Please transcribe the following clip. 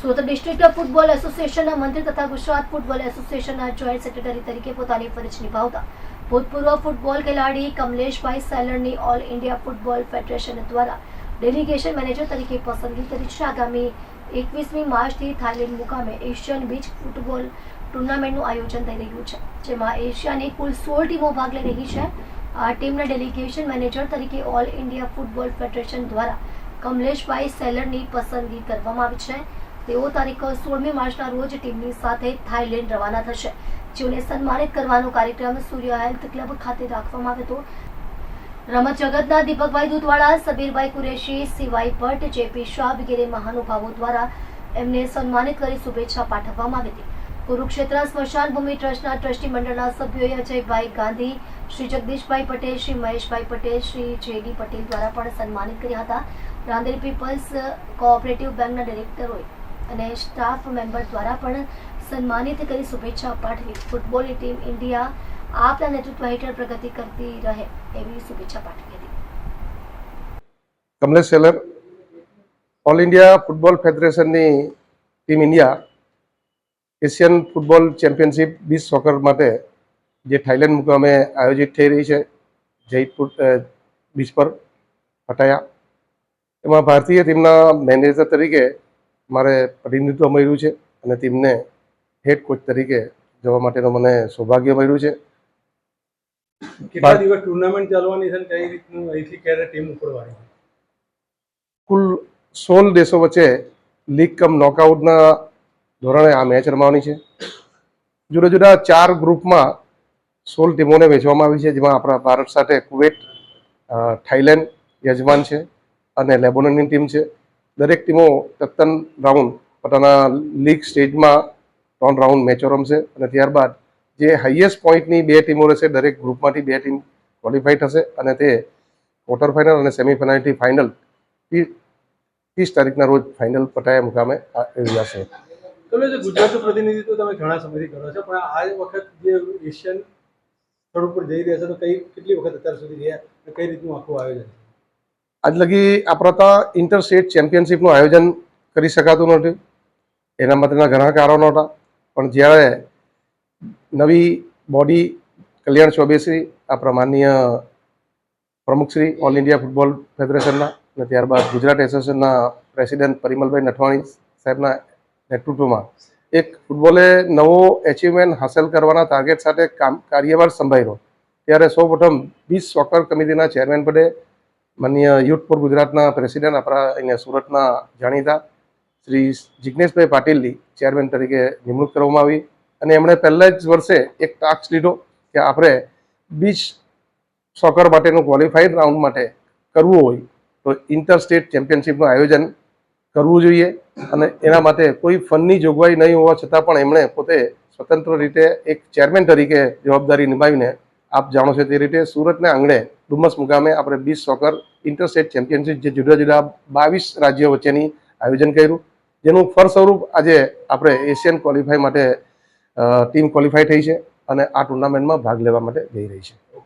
Surat district football એસોસિએશનના મંત્રી તથા ગુજરાત ફૂટબોલ એસોસિએશનના જોઈન્ટ સેક્રેટરી તરીકે પોતાની ફરજ નિભાવતા. ભૂતપૂર્વ ફૂટબોલ ખેલાડી કમલેશભાઈ સેલરની ઓલ ઇન્ડિયા ફૂટબોલ ફેડરેશન દ્વારા ડેલિગેશન મેનેજર તરીકે પસંદગી કરી છે. આગામી એકવીસમી માર્ચથી થાઈલેન્ડ મુકામે એશિયન બીચ ફૂટબોલ ટુર્નામેન્ટનું આયોજન થઈ રહ્યું છે, જેમાં એશિયાની કુલ સોળ ટીમો ભાગ લઈ રહી છે. આ ટીમના ડેલિગેશન મેનેજર તરીકે ઓલ ઇન્ડિયા ફૂટબોલ ફેડરેશન દ્વારા કમલેશભાઈ સેલરની પસંદગી કરવામાં આવી છે. તેઓ તારીખ સોળમી માર્ચના રોજ ટીમની સાથે થાઈલેન્ડ રવાના થશે. જેઓને સન્માનિત કરવાનો કાર્યક્રમ સૂર્ય હેલ્થ ક્લબ ખાતે રાખવામાં આવ્યો હતો. રમત જગતના દીપકભાઈ દૂધવાળા, સબીરભાઈ કુરેશી, સિવાય ભટ્ટ, જેપી શાહ વગેરે મહાનુભાવો દ્વારા એમને સન્માનિત કરી શુભેચ્છા પાઠવવામાં આવી હતી. કુરુક્ષેત્ર સ્મશાન ભૂમિ ટ્રસ્ટના ટ્રસ્ટી મંડળના સભ્યોએ અજયભાઈ ગાંધી, શ્રી જગદીશભાઈ પટેલ, શ્રી મહેશભાઈ પટેલ, શ્રી જેડી પટેલ દ્વારા પણ સન્માનિત કર્યા હતા. રાંદેર પીપલ્સ કોઓપરેટિવ બેંકના ડિરેક્ટરોએ અને સ્ટાફ મેમ્બર દ્વારા પણ સન્માનિત કરી શુભેચ્છા પાઠવી. ફૂટબોલની ટીમ ઇન્ડિયા આપના નેતૃત્વ હેઠળ પ્રગતિ કરતી રહે એવી શુભેચ્છા પાઠવી હતી. કમલેશ સેલર all India football ફેડરેશનની team India Asian football championship beach soccer માટે જે થાઇલેન્ડ મુકામે આયોજિત થઈ રહી છે, જયપુર બીચ પર, પટાયા. એમાં ભારતીય ટીમના મેનેજર તરીકે મારે પ્રતિનિધિત્વ મળ્યું છે અને ટીમને હેડ કોચ તરીકે જવા માટેનો મને સૌભાગ્ય મળ્યું છે. કેટલા દિવસ ટુર્નામેન્ટ ચાલવાની છે કઈ રીતનું અહીંથી ક્યારે ટીમ ઉપડવાની કુલ સોળ દેશો વચ્ચે લીગ કમ નોકઆઉટના ધોરણે આ મેચ રમવાની છે. જુદા જુદા ચાર ગ્રુપમાં સોળ ટીમોને વહેંચવામાં આવી છે જેમાં આપણા ભારત સાથે કુવેત થાઇલેન્ડ થાઈલેન્ડ યજમાન છે અને લેબોનની ટીમ છે. દરેક ટીમો તત્તન રાઉન્ડ પોતાના લીગ સ્ટેજમાં ત્રણ રાઉન્ડ મેચો રમશે અને ત્યારબાદ જે હાઈએસ્ટ પોઈન્ટની બે ટીમો રહેશે, દરેક ગ્રુપમાંથી બે ટીમ ક્વોલિફાઈ થશે અને તે ક્વાર્ટર ફાઇનલ અને સેમિફાઇનલથી ફાઇનલ ત્રીસ તારીખના રોજ ફાઇનલ પટાયા મુકામે યોજાશે તમે આ વખત એશિયન સ્થળ ઉપર જઈ રહ્યા છે કઈ, કેટલી વખત અત્યાર સુધી રહ્યા કઈ રીતનું આખું આયોજન છે? આજ લગી આપણા ઇન્ટર સ્ટેટ ચેમ્પિયનશિપનું આયોજન કરી શકાતું નથી. એના માટેના ઘણા કારણો હતા. પણ જ્યારે નવી બોડી કલ્યાણ ચોબેશ્રી આપણા માનનીય પ્રમુખશ્રી ઓલ ઇન્ડિયા ફૂટબોલ ફેડરેશનના અને ત્યારબાદ ગુજરાત એસોસિએશનના પ્રેસિડેન્ટ પરિમલભાઈ નઠવાણી સાહેબના નેતૃત્વમાં એક ફૂટબોલે નવો એચિવમેન્ટ હાંસલ કરવાના ટાર્ગેટ સાથે કામ કાર્યભાર સંભાળ્યો. ત્યારે સૌપ્રથમ બીસ સોકર કમિટીના ચેરમેન પદે માનનીય યુથ ફોર ગુજરાતના પ્રેસિડેન્ટ આપણા અહીંયા સુરતના જાણીતા શ્રી જિજ્ઞેશભાઈ પાટીલની ચેરમેન તરીકે નિમણૂક કરવામાં આવી. અને એમણે પહેલા જ વર્ષે એક ટાસ્ક લીધો કે આપણે બીચ સોકર માટેનું ક્વોલિફાઈડ રાઉન્ડ માટે કરવું હોય તો ઇન્ટર સ્ટેટ ચેમ્પિયનશિપનું આયોજન કરવું જોઈએ અને એના માટે કોઈ ફંડની જોગવાઈ નહીં હોવા છતાં પણ એમણે પોતે સ્વતંત્ર રીતે એક ચેરમેન તરીકે જવાબદારી નિભાવીને આપ જાણો છો તે રીતે સુરતના આંગણે ડુમસ મુકામે આપણે beach soccer interstate championship જે જુદા જુદા બાવીસ રાજ્યો વચ્ચેની આયોજન કર્યું. જેનું ફળ સ્વરૂપ આજે આપણે એશિયન ક્વોલિફાય માટે ટીમ ક્વોલિફાય થઈ છે અને આ ટુર્નામેન્ટમાં ભાગ લેવા માટે જઈ રહી છે.